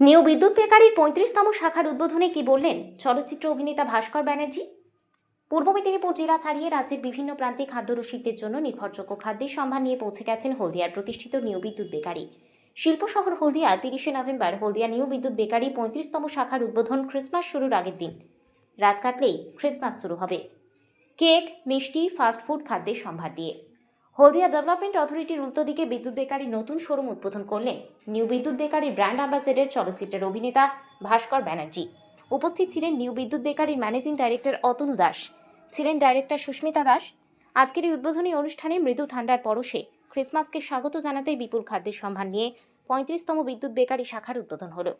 New বিদ্যুৎ বেকারির পঁয়ত্রিশতম শাখার উদ্বোধনে কি বললেন চলচ্চিত্র অভিনেতা ভাস্কর ব্যানার্জি? পূর্ব মেদিনীপুর জেলা ছাড়িয়ে রাজ্যের বিভিন্ন প্রান্তে খাদ্যরসিকদের জন্য নির্ভরযোগ্য খাদ্যের সম্ভার নিয়ে পৌঁছে গেছেন হলদিয়ার প্রতিষ্ঠিত নিউ বিদ্যুৎ বেকারি। শিল্প শহর হলদিয়া, তিরিশে November, Haldia New Bidyut bakery পঁয়ত্রিশতম শাখার উদ্বোধন ক্রিসমাস শুরুর আগের দিন। রাত কাটলেই ক্রিসমাস শুরু হবে। কেক, মিষ্টি ফাস্টফুড খাদ্যের সম্ভার দিয়ে। হলদিয়া ডেভেলপমেন্ট অথরিটির উল্টো দিকে বিদ্যুৎ বেকারির নতুন শোরুম উদ্বোধন করলেন নিউ বিদ্যুৎ বেকারির ব্র্যান্ড অ্যাম্বাসেডর চলচ্চিত্রের অভিনেতা ভাস্কর ব্যানার্জি। উপস্থিত ছিলেন নিউ বিদ্যুৎ বেকারির ম্যানেজিং ডাইরেক্টর অতনু দাস, ছিলেন ডাইরেক্টর সুস্মিতা দাস। আজকের এই উদ্বোধনী অনুষ্ঠানে মৃদু ঠান্ডার পরশে ক্রিসমাসকে স্বাগত জানাতে বিপুল খাদ্যের সম্ভার নিয়ে পঁয়ত্রিশতম বিদ্যুৎ বেকারি শাখার উদ্বোধন হলো।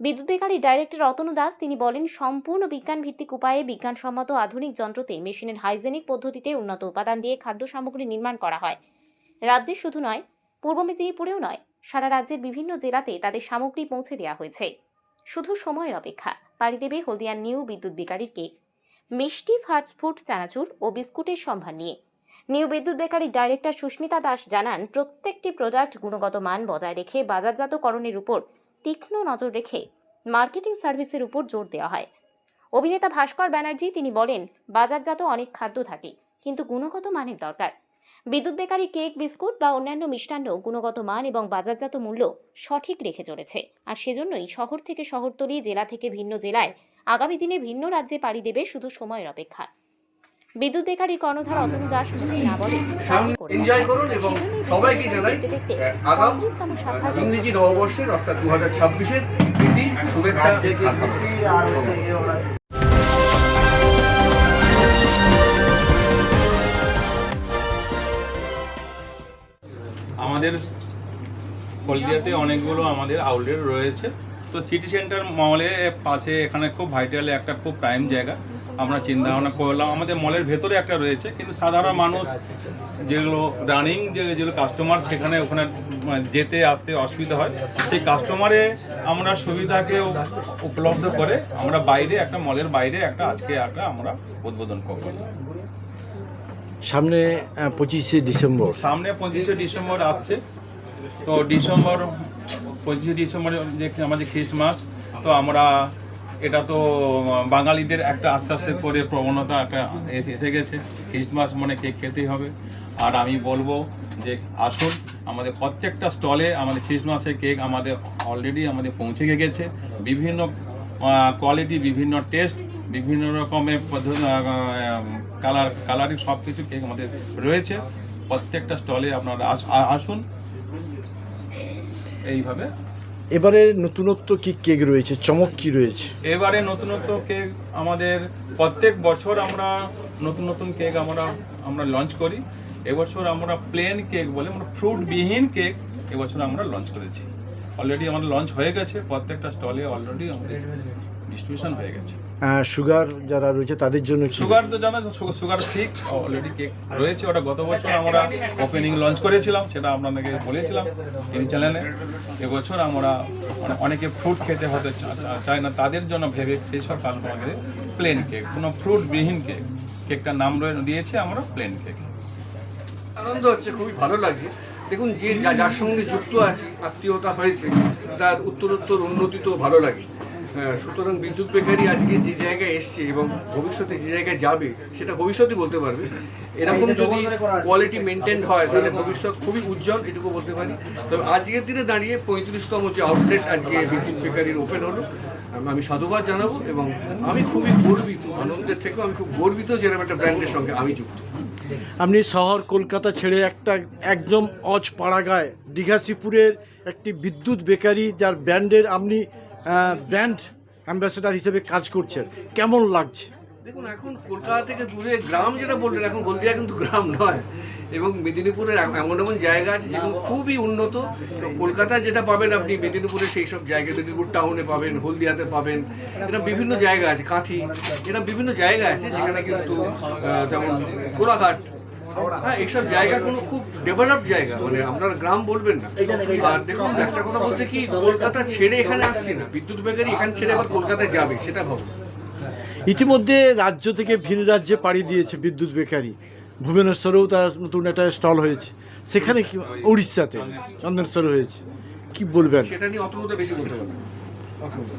বিদ্যুৎ বেকারির ডাইরেক্টর অতনু দাস, তিনি বলেন, সম্পূর্ণ বিজ্ঞান ভিত্তিক উপায়ে বিজ্ঞানসম্মত আধুনিক যন্ত্রতে মেশিনের হাইজেনিক পদ্ধতিতে উন্নত উপাদান দিয়ে খাদ্য সামগ্রী নির্মাণ করা হয়। রাজ্যে শুধু নয়, পূর্ব মেদিনীপুরেও নয়, সারা রাজ্যের বিভিন্ন জেলাতে তাদের সামগ্রী পৌঁছে দেওয়া হয়েছে। শুধু সময়ের অপেক্ষা পাড়ি দেবে হলদিয়ার নিউ বিদ্যুৎ বেকারির কেক মিষ্টি ফাস্টফুড চানাচুর ও বিস্কুটের সম্ভার নিয়ে। নিউ বিদ্যুৎ বেকারির ডাইরেক্টর সুস্মিতা দাস জানান, প্রত্যেকটি প্রোডাক্ট গুণগত মান বজায় রেখে বাজারজাতকরণের উপর তীক্ষ্ণ নজর রেখে মার্কেটিং সার্ভিসের উপর জোর দেওয়া হয়। অভিনেতা ভাস্কর ব্যানার্জি তিনি বলেন, বাজারজাত অনেক খাদ্য থাকে, কিন্তু গুণগত মানের দরকার। বিদ্যুৎ বেকারি কেক, বিস্কুট বা অন্যান্য মিষ্টান্ন গুণগত মান এবং বাজারজাত মূল্য সঠিক রেখে চলেছে। আর সেজন্যই শহর থেকে শহরতলি, জেলা থেকে ভিন্ন জেলায় আগামী দিনে ভিন্ন রাজ্যে পাড়ি দেবে শুধু সময়ের অপেক্ষা। বিদ্যুৎ বেকারির কর্ণধার অতনু দাস মুখে না বলে এনজয় করুন এবং সবাইকে জানাই আগাম ইংরেজি নববর্ষের অর্থাৎ দু হাজার ছাব্বিশের প্রীতি শুভেচ্ছা আমাদের হলদিয়াতে অনেকগুলো আমাদের আউটলেট রয়েছে। তো সিটি সেন্টার মলে পাশে এখানে খুব ভাইটাল একটা খুব প্রাইম জায়গা। আমরা চিন্তা ভাবনা করলাম। আমাদের মলের ভেতরে একটা রয়েছে কিন্তু সাধারণ মানুষ যেগুলো রানিং যে যেগুলো কাস্টমার সেখানে ওখানে মানে যেতে আসতে অসুবিধা হয় সেই কাস্টমারে আমরা সুবিধাকে উপলব্ধ করে আমরা বাইরে একটা মলের বাইরে একটা আজকে একটা আমরা উদ্বোধন করব। সামনে পঁচিশে ডিসেম্বর। সামনে পঁচিশে ডিসেম্বর আসছে। তো ডিসেম্বর পঁচিশে ডিসেম্বর যে আমাদের খ্রিস্টমাস তো আমরা এটা তো বাঙালিদের একটা আস্তে আস্তে করে প্রবণতা একটা এসে গেছে। খ্রিস্টমাস মানে কেক খেতেই হবে। আর আমি বলব যে, আসুন, আমাদের প্রত্যেকটা স্টলে আমাদের খ্রিস্টমাসের কেক আমাদের অলরেডি আমাদের পৌঁছে গেছে। বিভিন্ন কোয়ালিটি বিভিন্ন টেস্ট বিভিন্ন রকমের পদ্ধতি কালার কালারিং সব কিছু কেক আমাদের রয়েছে। প্রত্যেকটা স্টলে আপনারা আস- আসুন। এইভাবে এবারে নতুনত্ব কি কেক রয়েছে? চমক কি রয়েছে? এবারে নতুনত্ব কেক আমাদের প্রত্যেক বছর আমরা নতুন নতুন কেক আমরা আমরা লঞ্চ করি। এবছর আমরা প্লেন কেক বলে আমরা ফ্রুটবিহীন কেক এবছর আমরা লঞ্চ করেছি। অলরেডি আমাদের লঞ্চ হয়ে গেছে, প্রত্যেকটা স্টলে অলরেডি আমাদের ডিস্ট্রিবিউশন হয়ে গেছে। সুগার যারা রয়েছে তাদের জন্য সুগার তো জানা সুগার ঠিক অলরেডি কেক রয়েছে। ওটা গত বছর আমরা ওপেনিং লঞ্চ করেছিলাম সেটা আপনাদেরকে বলেছিলাম টিভি চ্যানেলে এবছর আমরা মানে অনেকে ফ্রুট খেতে হতে চায় না তাদের জন্য ভেবে সেই সব কাস্টমারকে প্লেন কেক কোনো ফ্রুট বিহীন কেক কেকটার নাম রয়ে দিয়েছে আমরা প্লেন কেক আনন্দ হচ্ছে খুবই ভালো লাগছে। দেখুন যে যা- যার সঙ্গে যুক্ত আছে আত্মীয়তা হয়েছে তার উত্তরোত্তর উন্নতি তো ভালো লাগে। হ্যাঁ, সুতরাং বিদ্যুৎ বেকারি আজকে যে জায়গায় এসছে এবং ভবিষ্যতে যে জায়গায় যাবে সেটা ভবিষ্যতই বলতে পারবে। এরকম যদি কোয়ালিটি মেনটেন হয় তাহলে ভবিষ্যৎ খুবই উজ্জ্বল এটুকু বলতে পারি। তবে আজকের দিনে দাঁড়িয়ে পঁয়ত্রিশতম যে আউটলেট আজকে বিদ্যুৎ বেকারির ওপেন হলো আমি সাধুবাদ জানাব এবং আমি খুবই গর্বিত আনন্দের থেকেও আমি খুব গর্বিত যেরকম একটা ব্র্যান্ডের সঙ্গে আমি যুক্ত। আপনি শহর কলকাতা ছেড়ে একটা একদম অজ পাড়াগায় দীঘাশিপুরের একটি বিদ্যুৎ বেকারি যার ব্র্যান্ডের আপনি ব্র্যান্ড অ্যাম্বাসেডার হিসেবে কাজ করছেন কেমন লাগছে? দেখুন, এখন কলকাতা থেকে দূরে গ্রাম যেটা বললেন, এখন হলদিয়া কিন্তু গ্রাম নয়, এবং মেদিনীপুরের এমন এমন জায়গা আছে যেগুলো খুবই উন্নত। কলকাতায় যেটা পাবেন আপনি মেদিনীপুরে সেই সব জায়গায় মেদিনীপুর টাউনে পাবেন, হলদিয়াতে পাবেন। এটা বিভিন্ন জায়গা আছে, কাঁথি এটা বিভিন্ন জায়গা আছে যেখানে কিন্তু যেমন কোলাঘাট হ্যাঁ এইসব জায়গা কোনো খুব ডেভেলপড জায়গা মানে আপনার গ্রাম বলবেন না। আর দেখুন একটা কথা বলতে কি কলকাতা ছেড়ে এখানে আসছি না। বিদ্যুৎ বেকারি এখান ছেড়ে আবার কলকাতায় যাবে সেটা ভাবুন। ইতিমধ্যে রাজ্য থেকে ভিন রাজ্যে পাড়ি দিয়েছে বিদ্যুৎ বেকারি। ভুবনেশ্বরেও তার নতুন একটা স্টল হয়েছে। সেখানে কি উড়িষ্যাতে চন্দনেশ্বর হয়েছে। কি বলবেন? সেটা নিয়ে অতনুতে বেশি বলতে পারব অতনুতে।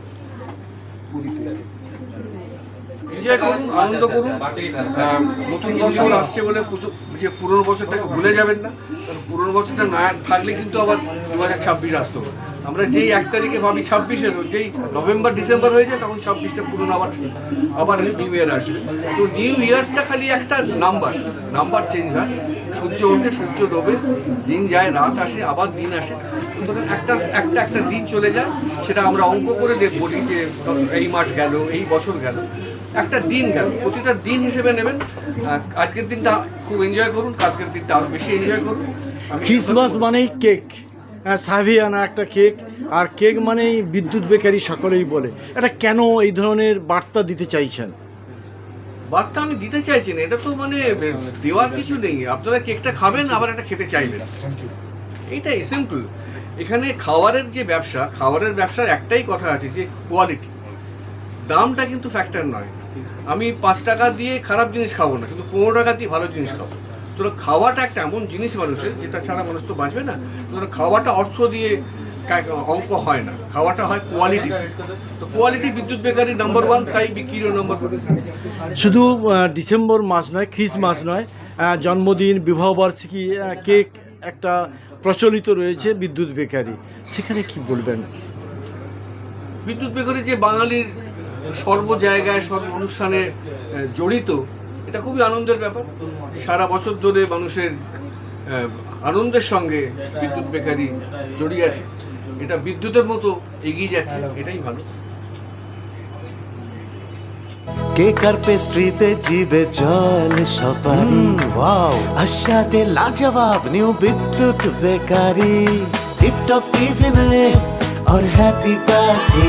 এনজয় করুন, আনন্দ করুন। নতুন বছর আসছে বলে যে পুরনো বছরটাকে ভুলে যাবেন না। কারণ পুরনো বছরটা না থাকলে কিন্তু আবার দু হাজার ছাব্বিশ আসতো। আমরা যেই এক তারিখে ভাবি ছাব্বিশের যেই নভেম্বর, ডিসেম্বর হয়ে যায়, তখন ছাব্বিশটা পুরনো আবার আবার নিউ ইয়ার আসবে। তো নিউ ইয়ারটা খালি একটা নাম্বার নাম্বার চেঞ্জ হয়। সূর্য ওঠে, সূর্য ডোবে, দিন যায়, রাত আসে, আবার দিন আসে। একটা একটা একটা দিন চলে যায়, সেটা আমরা অঙ্ক করে দেখ বলি যে এই মাস গেল, এই বছর গেল। একটা দিন গেল। প্রতিটা দিন হিসেবে নেবেন। আজকের দিনটা খুব এনজয় করুন কালকের দিনটা আরও বেশি এনজয় করুন। ক্রিসমাস মানেই কেক হ্যাঁ সাভিয়ানা একটা কেক আর কেক মানেই বিদ্যুৎ বেকারি সকলেই বলে। এটা কেন এই ধরনের বার্তা দিতে চাইছেন? বার্তা আমি দিতে চাইছি না। এটা তো মানে দেওয়ার কিছু নেই। আপনারা কেকটা খাবেন আবার একটা খেতে চাইবেন। এইটাই সিম্পল এখানে খাবারের যে ব্যবসা খাবারের ব্যবসার একটাই কথা আছে যে কোয়ালিটি দামটা কিন্তু ফ্যাক্টর নয়। আমি পাঁচ টাকা দিয়ে খারাপ জিনিস খাব না কিন্তু পনেরো টাকা দিয়ে ভালো জিনিস খাব। তো খাওয়াটা একটা এমন জিনিস মানুষের যেটা ছাড়া মানুষ তো বাঁচবে না। তো খাওয়াটা অর্থ দিয়ে অঙ্ক হয় না খাওয়াটা হয় কোয়ালিটি তো কোয়ালিটি বিদ্যুৎ বেকারি নাম্বার ওয়ান তাই বিক্রিও নাম্বার শুধু ডিসেম্বর মাস নয় ক্রিসমাস নয় জন্মদিন বিবাহবার্ষিকী কেক একটা প্রচলিত রয়েছে বিদ্যুৎ বেকারি। সেখানে কি বলবেন? বিদ্যুৎ বেকারি যে বাঙালির সর্ব জায়গায় সর্ব অনুষ্ঠানে আহ, জড়িত এটা খুবই আনন্দের ব্যাপার যে সারা বছর ধরে মানুষের আহ, আনন্দের সঙ্গে বিদ্যুৎ বেকারি জড়িয়ে আছে এটা বিদ্যুতের মতো এগিয়ে যাচ্ছে এটাই ভালো কেক আর পেস্ট্রিতে জিবে জল সপারি ওয়াও আশাতে লাজবাব নিউ বিদ্যুৎ বেকারি টিপটপ টিফিনে और हैप्पी पार्टी